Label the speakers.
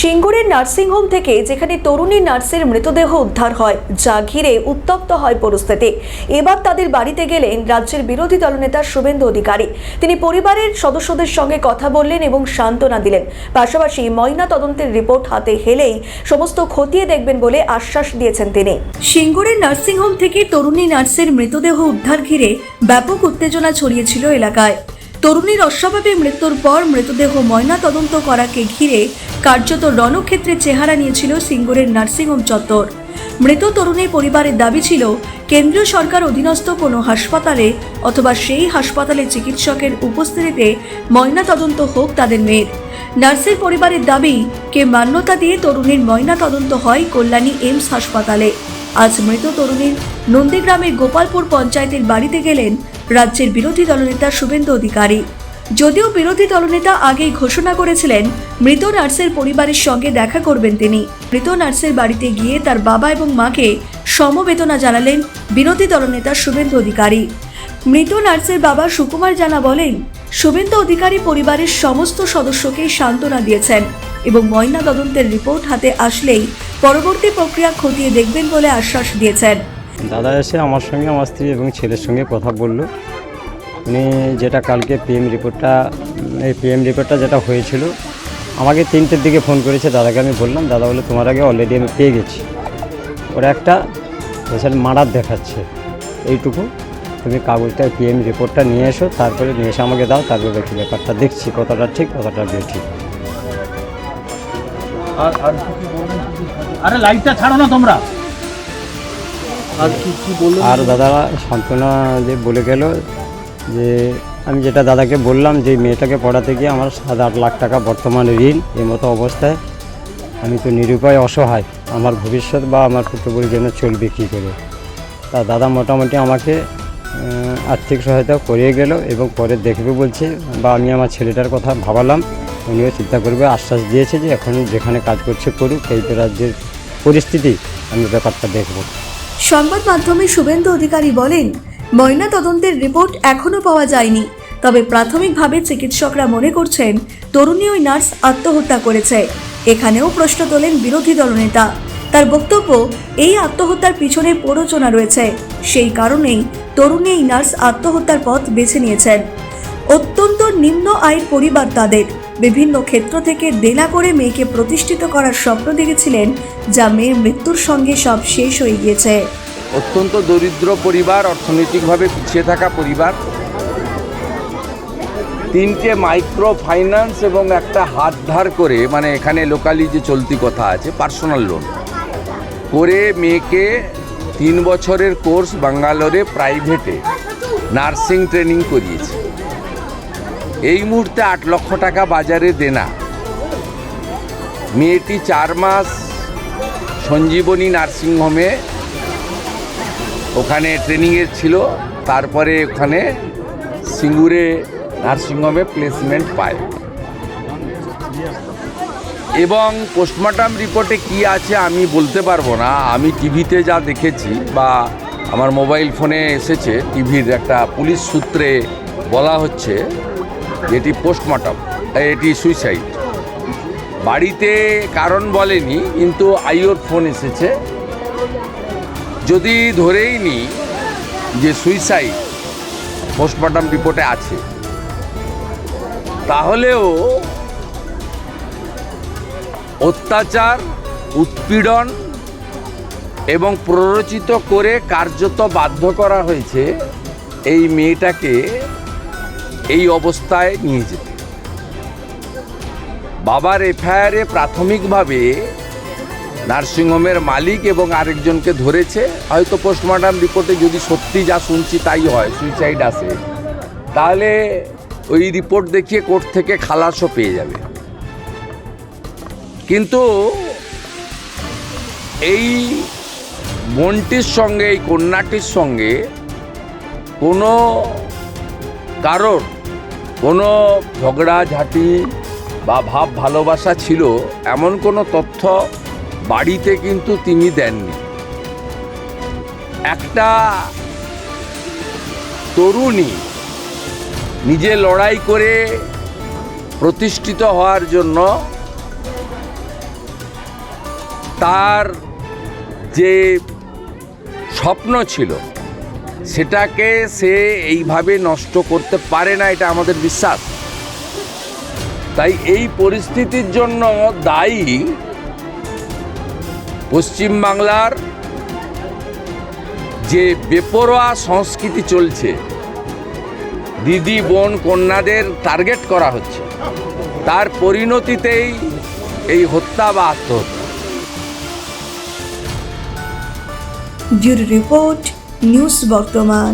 Speaker 1: সিঙ্গুরের nursing home থেকে যেখানে তরুণী নার্সের মৃতদেহ উদ্ধার হয়, যা ঘিরে উত্তপ্ত হয় পরিস্থিতি। এবার তাদের বাড়িতে গেলেন রাজ্যের বিরোধী দলনেতা শুভেন্দু অধিকারী। তিনি পরিবারের সদস্যদের সঙ্গে কথা বললেন এবং সান্ত্বনা দিলেন। পাশাপাশি ময়না তদন্তের রিপোর্ট হাতে হেলেই সমস্ত খতিয়ে দেখবেন বলে আশ্বাস দিয়েছেন তিনি। সিঙ্গুরের নার্সিংহোম থেকে তরুণী নার্সের মৃতদেহ উদ্ধার ঘিরে ব্যাপক উত্তেজনা ছড়িয়েছিল এলাকায়। তরুণীর অস্বাভাবিক মৃত্যুর পর মৃতদেহ ময়না তদন্ত করাকে ঘিরে কার্যত রণক্ষেত্রে চেহারা নিয়েছিল সিঙ্গুরের নার্সিংহোম চত্বর। মৃত তরুণীর পরিবারের দাবি ছিল, কেন্দ্রীয় সরকার অধীনস্থ কোনো হাসপাতালে অথবা সেই হাসপাতালে চিকিৎসকের উপস্থিতিতে ময়না তদন্ত হোক তাদের মেয়ের। নার্সের পরিবারের দাবি, কে মান্যতা দিয়ে তরুণীর ময়না তদন্ত হয় কল্যাণী এইমস হাসপাতালে। আজ মৃত তরুণীর নন্দীগ্রামের গোপালপুর পঞ্চায়েতের বাড়িতে গেলেন রাজ্যের বিরোধী দলনেতা শুভেন্দু অধিকারী। যদিও বিরোধী দলনেতা আগেই ঘোষণা করেছিলেন, মৃত নার্সের পরিবারের সঙ্গে দেখা করবেন তিনি। মৃত নার্সের বাড়িতে গিয়ে তার বাবা এবং মাকে সমবেদনা জানালেন বিরোধী দলনেতা শুভেন্দু অধিকারী। মৃত নার্সের বাবা সুকুমার জানা বলেন, শুভেন্দু অধিকারী পরিবারের সমস্ত সদস্যকে সান্ত্বনা দিয়েছেন এবং ময়না তদন্তের রিপোর্ট হাতে আসলেই পরবর্তী প্রক্রিয়া খতিয়ে দেখবেন বলে আশ্বাস দিয়েছেন।
Speaker 2: দাদা এসে আমার সঙ্গে, আমার স্ত্রী এবং ছেলের সঙ্গে কথা বলল। উনি যেটা কালকে পিএম রিপোর্টটা এই পিএম রিপোর্টটা যেটা হয়েছিল, আমাকে তিনটের দিকে ফোন করেছে, দাদাকে আমি বললাম, দাদা বলে তোমার আগে অলরেডি আমি পেয়ে গেছি। ওরা একটা পেশেন্ট মারার দেখাচ্ছে। এইটুকু তুমি কাগজটা পিএম রিপোর্টটা নিয়ে এসো, তারপরে নিয়ে এসে আমাকে দাও, তারপরে বাকি ব্যাপারটা। দেখছি কতটা ঠিক কতটা বেঠিক।
Speaker 3: আর আর কি কি বলবেন আরে লাইটটা ছাড়ো না তোমরা। আর কি কি
Speaker 2: আর দাদা সান্ত্বনা যে বলে গেল যে আমি যেটা দাদাকে বললাম যে মেয়েটাকে পড়াতে গিয়ে আমার সাত আট লাখ টাকা বর্তমান ঋণ, এই মতো অবস্থায় আমি তো নিরুপায় অসহায়। আমার ভবিষ্যৎ বা আমার পুত্রপুরির জন্য চলবে কী করে? তা দাদা মোটামুটি আমাকে আর্থিক সহায়তা করিয়ে গেল এবং পরে দেখবে বলছে বা আমি আমার ছেলেটার কথা ভাবালাম। উনিও চিন্তা করবে, আশ্বাস দিয়েছে যে এখন যেখানে কাজ করছে করুক, এই তো রাজ্যের পরিস্থিতি, আমি ব্যাপারটা দেখব।
Speaker 1: সংবাদ মাধ্যমে শুভেন্দু অধিকারী বলেন, ময়না তদন্তের রিপোর্ট এখনও পাওয়া যায়নি। তবে প্রাথমিকভাবে চিকিৎসকরা মনে করছেন, তরুণী ওই নার্স আত্মহত্যা করেছে। এখানেও প্রশ্ন তোলেন বিরোধী দলনেতা। তার বক্তব্য, এই আত্মহত্যার পিছনে প্ররোচনা রয়েছে। সেই কারণেই তরুণী এই নার্স আত্মহত্যার পথ বেছে নিয়েছেন। অত্যন্ত নিম্ন আয়ের পরিবার তাদের। বিভিন্ন ক্ষেত্র থেকে দেনা করে মেয়েকে প্রতিষ্ঠিত করার স্বপ্ন দেখেছিলেন, যা মেয়ের মৃত্যুর সঙ্গে সব শেষ হয়ে গিয়েছে।
Speaker 4: অত্যন্ত দরিদ্র পরিবার, অর্থনৈতিকভাবে পিছিয়ে থাকা পরিবার। তিনটে মাইক্রো ফাইন্যান্স এবং একটা হাত ধার করে মানে এখানে লোকালি যে চলতি কথা আছে, পার্সোনাল লোন। করে মেয়েকে তিন বছরের কোর্স বাঙ্গালোরে প্রাইভেটে নার্সিং ট্রেনিং করিয়েছে। এই মুহূর্তে আট লক্ষ টাকা বাজারে দেনা। মেয়েটি চার মাস সঞ্জীবনী নার্সিংহোমে ওখানে ট্রেনিংয়ের ছিল, তারপরে ওখানে সিঙ্গুরে নার্সিংহোমে প্লেসমেন্ট পায়। এবং পোস্টমর্টম রিপোর্টে কি আছে আমি বলতে পারব না। আমি টিভিতে যা দেখেছি বা আমার মোবাইল ফোনে এসেছে, টিভির একটা পুলিশ সূত্রে বলা হচ্ছে যে এটি পোস্টমর্টম এটি সুইসাইড বাড়িতে কারণ বলেনি, কিন্তু আইওর ফোন এসেছে। যদি ধরেই নিই যে সুইসাইড পোস্টমর্টম রিপোর্টে আছে, তাহলেও অত্যাচার, উৎপীড়ন এবং প্ররোচিত করে কার্যত বাধ্য করা হয়েছে এই মেয়েটাকে এই অবস্থায় নিয়ে যেতে। বাবার এফআইআরে প্রাথমিকভাবে নার্সিংহোমের মালিক এবং আরেকজনকে ধরেছে। হয়তো পোস্টমর্টম রিপোর্টে যদি সত্যি যা শুনছি তাই হয়, সুইসাইড আসে তাহলে ওই রিপোর্ট দেখিয়ে কোর্ট থেকে খালাসও পেয়ে যাবে। কিন্তু এই বোনটির সঙ্গে, এই কন্যাটির সঙ্গে কোনো কারোর কোনো ঝগড়াঝাটি বা ভাব ভালোবাসা ছিল, এমন কোনো তথ্য বাড়িতে কিন্তু তিনি দেননি। একটা তরুণী নিজে লড়াই করে প্রতিষ্ঠিত হওয়ার জন্য তার যে স্বপ্ন ছিল সেটাকে সে এইভাবে নষ্ট করতে পারে না, এটা আমাদের বিশ্বাস। তাই এই পরিস্থিতির জন্য দায়ী পশ্চিমবাংলার যে বেপরোয়া সংস্কৃতি চলছে, দিদি, বোন, কন্যাদের টার্গেট করা হচ্ছে, তার পরিণতিতেই এই হত্যা বা আত্মহত্যা।
Speaker 1: রিপোর্ট নিউজ বর্তমান।